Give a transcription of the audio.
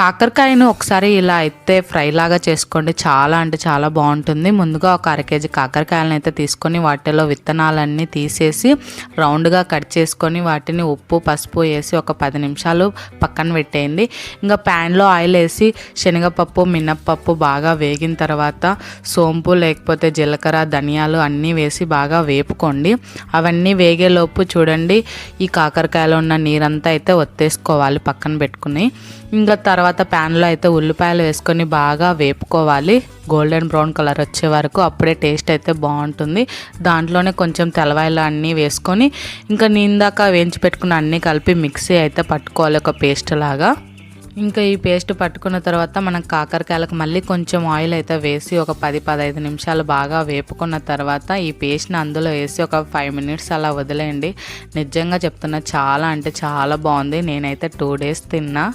కాకరకాయను ఒకసారి ఇలా అయితే ఫ్రై లాగా చేసుకోండి. చాలా అంటే చాలా బాగుంటుంది. ముందుగా ఒక అర కేజీ కాకరకాయలను అయితే తీసుకొని వాటిలో విత్తనాలన్నీ తీసేసి రౌండ్గా కట్ చేసుకొని వాటిని ఉప్పు పసుపు వేసి ఒక పది నిమిషాలు పక్కన పెట్టేయండి. ఇంకా ప్యాన్లో ఆయిల్ వేసి శనగపప్పు మినప్పప్పు బాగా వేగిన తర్వాత సోంపు లేకపోతే జీలకర్ర ధనియాలు అన్నీ వేసి బాగా వేపుకోండి. అవన్నీ వేగేలోపు చూడండి ఈ కాకరకాయలో ఉన్న నీరంతా అయితే ఒత్తేసుకోవాలి పక్కన పెట్టుకుని. ఇంకా తర్వాత తర్వాత ప్యాన్లో అయితే ఉల్లిపాయలు వేసుకొని బాగా వేపుకోవాలి. గోల్డెన్ బ్రౌన్ కలర్ వచ్చే వరకు అప్పుడే టేస్ట్ అయితే బాగుంటుంది. దాంట్లోనే కొంచెం తెల్లవాయలు అన్నీ వేసుకొని ఇంకా నిందాక వేయించి పెట్టుకున్న అన్నీ కలిపి మిక్సీ అయితే పట్టుకోవాలి ఒక పేస్ట్ లాగా. ఇంకా ఈ పేస్ట్ పట్టుకున్న తర్వాత మనం కాకరకాయలకు మళ్ళీ కొంచెం ఆయిల్ అయితే వేసి ఒక పది పదహైదు నిమిషాలు బాగా వేపుకున్న తర్వాత ఈ పేస్ట్ని అందులో వేసి ఒక ఫైవ్ మినిట్స్ అలా వదిలేయండి. నిజంగా చెప్తున్నా చాలా అంటే చాలా బాగుంది. నేనైతే టూ డేస్ తిన్నా.